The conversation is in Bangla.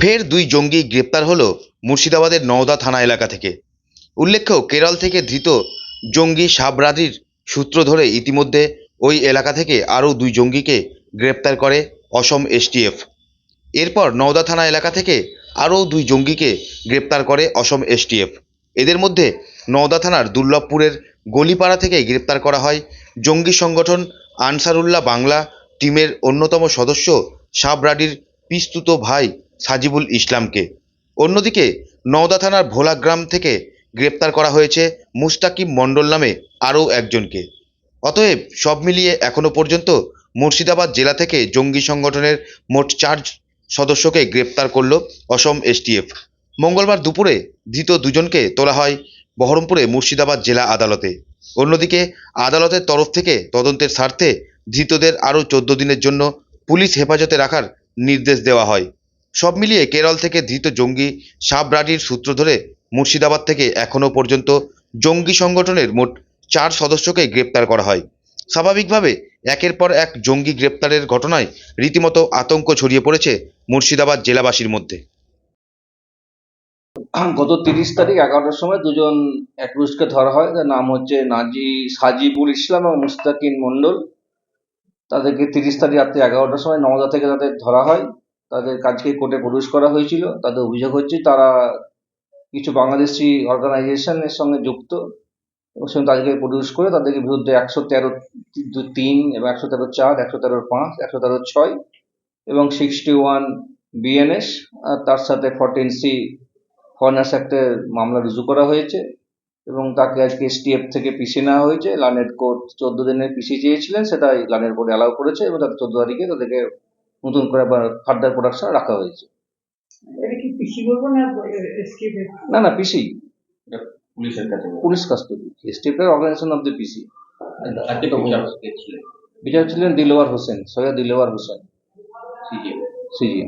ফের দুই জঙ্গি গ্রেপ্তার হল মুর্শিদাবাদের নওদা থানা এলাকা থেকে। উল্লেখ্য, কেরল থেকে ধৃত জঙ্গি সাবরাদির সূত্র ধরে ইতিমধ্যে ওই এলাকা থেকে আরও দুই জঙ্গিকে গ্রেপ্তার করে অসম এসটিএফ। এরপর নওদা থানা এলাকা থেকে আরও দুই জঙ্গিকে গ্রেপ্তার করে অসম এসটিএফ। এদের মধ্যে নওদা থানার দুর্লভপুরের গলিপাড়া থেকে গ্রেপ্তার করা হয় জঙ্গি সংগঠন আনসারুল্লাহ বাংলা টিমের অন্যতম সদস্য সাবরাডির পিস্তুত ভাই সাজিবুল ইসলামকে। অন্যদিকে নওদা থানার ভোলাগ্রাম থেকে গ্রেপ্তার করা হয়েছে মুস্তাকিম মণ্ডল নামে আরও একজনকে। অতএব সব মিলিয়ে এখনও পর্যন্ত মুর্শিদাবাদ জেলা থেকে জঙ্গি সংগঠনের মোট চার সদস্যকে গ্রেপ্তার করল অসম এসটিএফ। মঙ্গলবার দুপুরে ধৃত দুজনকে তোলা হয় বহরমপুরে মুর্শিদাবাদ জেলা আদালতে। অন্যদিকে আদালতের তরফ থেকে তদন্তের স্বার্থে ধৃতদের আরও চোদ্দ দিনের জন্য পুলিশ হেফাজতে রাখার নির্দেশ দেওয়া হয়। সব মিলিয়ে কেরল থেকে ধৃত জঙ্গি সাবরাডির সূত্র ধরে মুর্শিদাবাদ থেকে এখনও পর্যন্ত জঙ্গি সংগঠনের মোট চার সদস্যকে গ্রেপ্তার করা হয়। স্বাভাবিকভাবে একের পর এক জঙ্গি গ্রেপ্তারের ঘটনায় রীতিমতো আতঙ্ক ছড়িয়ে পড়েছে মুর্শিদাবাদ জেলাবাসীর মধ্যে। গত তিরিশ তারিখ এগারোটার সময় দুজন অ্যাকুজকে ধরা হয়। তার নাম হচ্ছে নাজি সাজিবুল ইসলাম এবং মুস্তাকিন মণ্ডল। তাদেরকে তিরিশ তারিখ রাত্রি এগারোটার সময় নওদা থেকে তাদের ধরা হয়। তাদের কাজকে কোর্টে প্রডিউস করা হয়েছিল, তাদের অভিযোগ হচ্ছে তারা কিছু বাংলাদেশি অর্গানাইজেশনের সঙ্গে যুক্ত এবং সঙ্গে তাদেরকে প্রডিউস করে তাদেরকে বিরুদ্ধে একশো তেরো তিন এবং একশো তেরো চার, একশো তেরো পাঁচ, একশো তেরো ছয় এবং সিক্সটি ওয়ান বিএনএস আর তার সাথে ফরটিন সি ফরেনার্স অ্যাক্টের মামলা রুজু করা হয়েছে এবং তাকে আজকে এসটিএফ থেকে পিসি নেওয়া হয়েছে। লানের কোর্ট চোদ্দ দিনের পিসি চেয়েছিলেন, সেটাই লানের কোর্ট অ্যালাউ করেছে এবং তাদের চোদ্দ তারিখে তাদেরকে নতুন করে ফার্দার প্রোডাকশন রাখা হয়েছে। এটা কি পিসি না না না পিসি। পুলিশের কাছে পুলিশ কাস্টডি এর অর্গানাইজেশন অফ দ্য পিসি বিচার ছিলেন। দিলওয়ার হোসেন সৈয়দ দিলওয়ার হোসেন। সিজিএম। সিজি